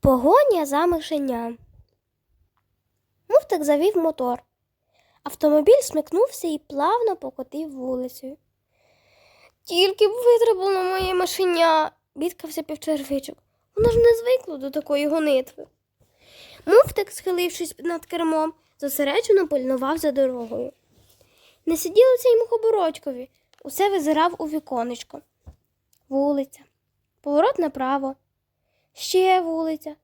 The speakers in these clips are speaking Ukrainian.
Погоня за мишеням. Муфтик завів мотор. Автомобіль смикнувся і плавно покотив вулицею. Тільки б витребувало моє машеня, бідкався півчервичок. Воно ж не звикло до такої гонитви. Муфтик, схилившись над кермом, зосереджено пильнував за дорогою. Не сиділося йому хоборочкові, усе визирав у віконечко. Вулиця, поворот направо, ще вулиця.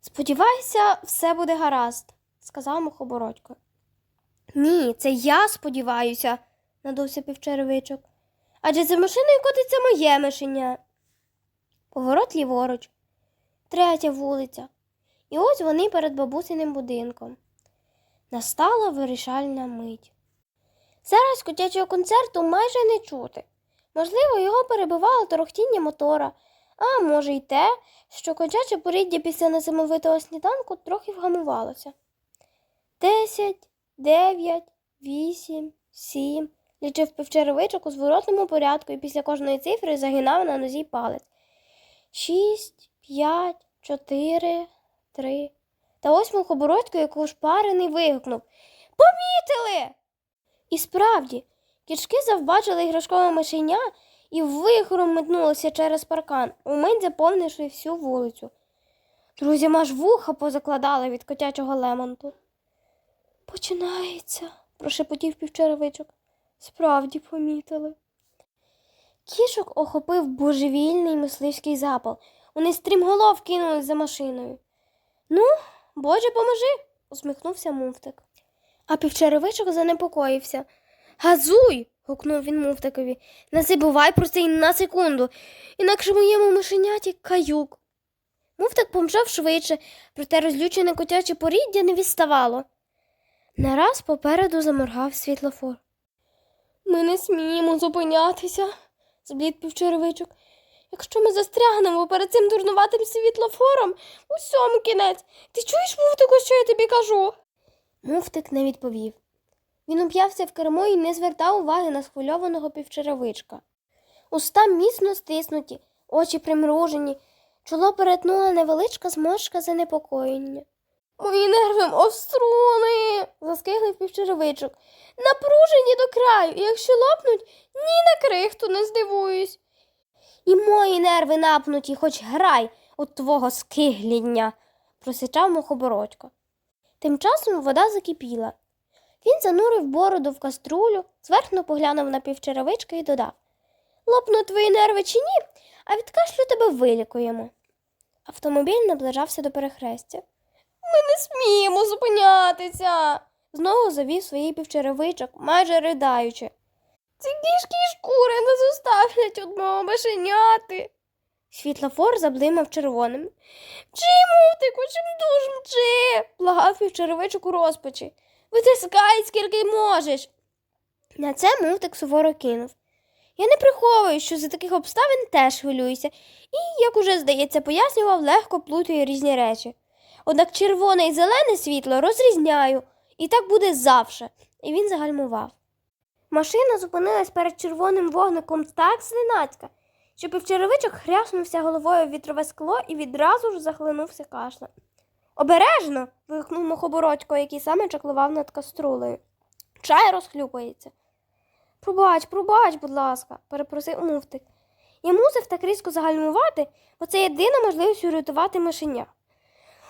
Сподіваюся, все буде гаразд, сказав мухобородько. Ні, це я сподіваюся, надувся півчеревичок. Адже за машиною котиться моє мишеня. Поворот ліворуч, третя вулиця. І ось вони перед бабусиним будинком. Настала вирішальна мить. Зараз котячого концерту майже не чути. Можливо, його перебивало торохтіння мотора, а може й те, що котяче поріддя після несамовитого сніданку трохи вгамувалося. Десять, дев'ять, вісім, сім. Лічив півчеревичок у зворотному порядку і після кожної цифри загинав на нозі палець. Шість, п'ять, чотири, три. Та ось мухобородько, як ошпарений, вигукнув Помітили! І справді, кішки завбачили іграшкове мишеня і вихором метнулося через паркан, умить заповнивши всю вулицю. Друзям аж вуха позакладали від котячого лемонту. Починається, прошепотів півчеревичок. Справді помітили. Кішок охопив божевільний мисливський запал. Вони стрімголов кинулись за машиною. Ну, Боже, поможи, усміхнувся муфтик. А півчеревичок занепокоївся. Газуй. гукнув він муфтикові. Не забувай про це й на секунду, інакше моєму мишеняті каюк. Муфтик помчав швидше, проте розлючене котяче поріддя не відставало. Нараз попереду заморгав світлофор. Ми не сміємо зупинятися, зблід півчеревичок. Якщо ми застрягнемо перед цим дурнуватим світлофором, усьому кінець. Ти чуєш, муфтику, що я тобі кажу? Муфтик не відповів. Він уп'явся в кермо і не звертав уваги на схвильованого півчеревичка. Уста міцно стиснуті, очі примружені, чоло перетнула невеличка зморшка занепокоєння. Мої нерви мов струни, заскиглив півчеревичок. Напружені до краю, і якщо лопнуть, ні на крихту не здивуюсь. І мої нерви напнуті, хоч грай от твого скигління, просичав мухобородько. Тим часом вода закипіла. Він занурив бороду в каструлю, зверхно поглянув на півчеревичка і додав Лопнуть твої нерви чи ні, а від кашлю тебе вилікуємо. Автомобіль наближався до перехрестя. Ми не сміємо зупинятися, знову завів свій півчеревичок, майже riдаючи. Ці кішки й шкури не зоставлять одного мишеняти. Світлофор заблимав червоним. Мчи, мутику, чим дуж мчи, благав півчеревичок у розпачі. Витискай, скільки можеш. На це мутик суворо кинув. Я не приховую, що за таких обставин теж хвилююся, і, як уже здається, пояснював, легко плутаю різні речі. Однак червоне і зелене світло розрізняю, і так буде завше. І він загальмував. Машина зупинилась перед червоним вогником так зненацька, що півчеревичок хряснувся головою в вітрове скло і відразу ж захлинувся кашлем. Обережно. вигукнув мухобородько, який саме чаклував над каструлею. Чай розхлюпається. Пробач, пробач, будь ласка, перепросив муфтик. Я мусив так різко загальмувати, бо це єдина можливість урятувати мишеня.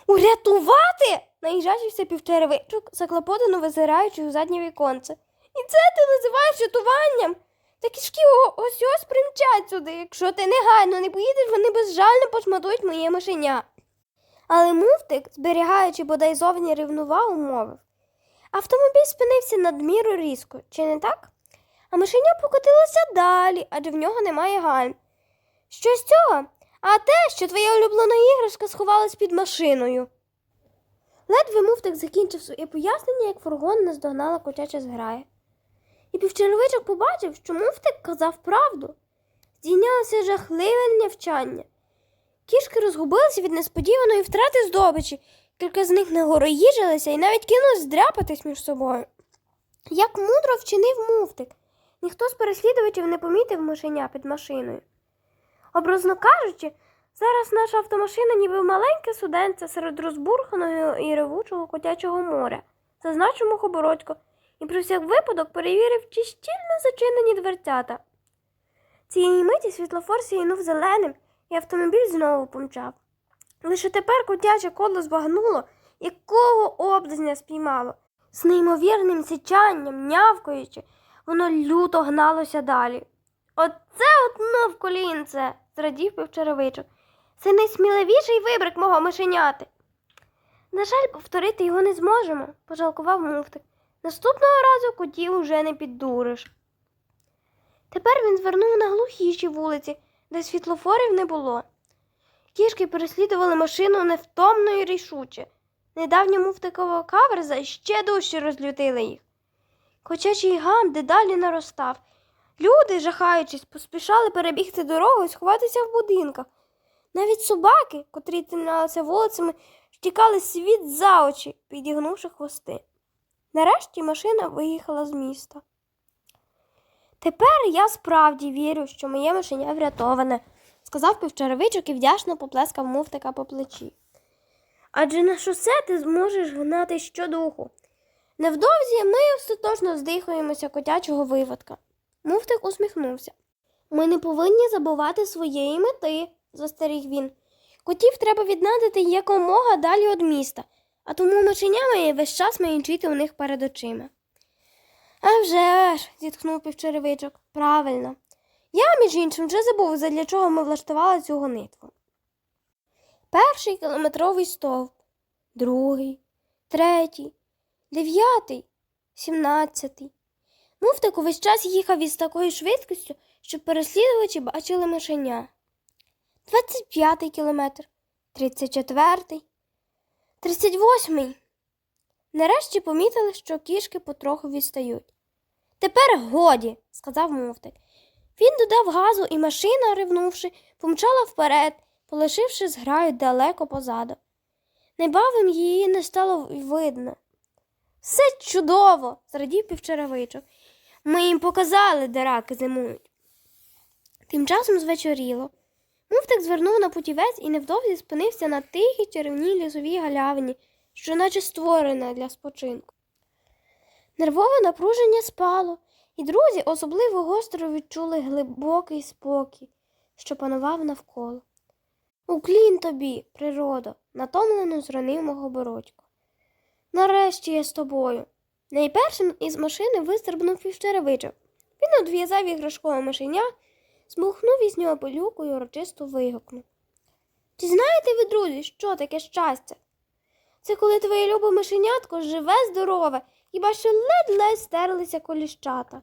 Урятувати? наїжджався півчеревичок, заклопотано визираючи у заднє віконце. І це ти називаєш рятуванням? Та кішки ось ось примчать сюди. Якщо ти негайно не поїдеш, вони безжально пошматують моє мишеня. Але муфтик, зберігаючи бодай зовні рівновагу, мовив. Автомобіль спинився надміру різко, чи не так? А мишеня покотилося далі, адже в нього немає гальм. Що з цього? А те, що твоя улюблена іграшка сховалась під машиною. Ледве муфтик закінчив своє пояснення, як фургон наздогнала котяча зграя. І півчеревичок побачив, що муфтик казав правду. Здійнялося жахливе нявчання. Кішки розгубилися від несподіваної втрати здобичі, кілька з них нагороїжилися і навіть кинулись здряпатись між собою. Як мудро вчинив муфтик. Ніхто з переслідувачів не помітив мишеня під машиною. Образно кажучи, Зараз наша автомашина ніби маленьке суденце серед розбурханого і ревучого котячого моря. Зазначив Мухобородько і про всяк випадок перевірив, чи щільно зачинені дверцята. Цієї миті світлофор сяйнув зеленим, і автомобіль знову помчав. Лише тепер котяче коло збагнуло, якого обдазня спіймало. З неймовірним сичанням, нявкаючи, воно люто гналося далі. Оце от ну в колінце, зрадів півчаровичок. Це найсміливіший вибрик мого мишеняти. На жаль, повторити його не зможемо, пожалкував муфтик. Наступного разу котів уже не піддуриш. Тепер він звернув на глухіші вулиці, де світлофорів не було. Кішки переслідували машину невтомно і рішуче. Недавня муфтикова каверза ще дужче розлютила їх. Котячий гам дедалі наростав. Люди, жахаючись, поспішали перебігти дорогу і сховатися в будинках. Навіть собаки, котрі тиналися вулицями, втікали світ за очі, підігнувши хвости. Нарешті машина виїхала з міста. Тепер я справді вірю, що моє мишеня врятоване, сказав півчаровичок і вдячно поплескав муфтика по плечі. Адже на шосе ти зможеш гнати щодуху. Невдовзі ми остаточно здихаємося котячого виводка. Муфтик усміхнувся. Ми не повинні забувати своєї мети, застеріг він. Котів треба віднадити якомога далі від міста, а тому мишеня має весь час маячити у них перед очима. «А вже ж, зітхнув півчеревичок. Правильно. Я, між іншим, вже забув, задля чого ми влаштували цю гонитву. Перший кілометровий стовп, другий, третій, дев'ятий, сімнадцятий. Муфтик увесь час їхав із такою швидкістю, щоб переслідувачі бачили мишеня. Двадцять п'ятий кілометр, тридцять четвертий, тридцять восьмий. Нарешті помітили, що кішки потроху відстають. Тепер годі, сказав муфтик. Він додав газу, і машина, ривнувши, помчала вперед, полишивши зграю далеко позаду. Небавим її не стало видно. Все чудово, зрадів півчаровичок. Ми їм показали, де раки зимують. Тим часом звечоріло. Муфтик звернув на путівець і невдовзі спинився на тихій червній лісовій галявині, що наче створена для спочинку. Нервове напруження спало, і друзі особливо гостро відчули глибокий спокій, що панував навколо. Уклін тобі, природо, натомлено зранив мого бородько. Нарешті я з тобою. Найпершим із машини вистрибнув півчеревичок. Він одв'язав іграшкове мишеня, змухнув із нього пилюку і урочисто вигукнув. Чи знаєте ви, друзі, що таке щастя? Це коли твоє любе мишенятко живе здорове, хіба що ледь-ледь стерлися коліщата.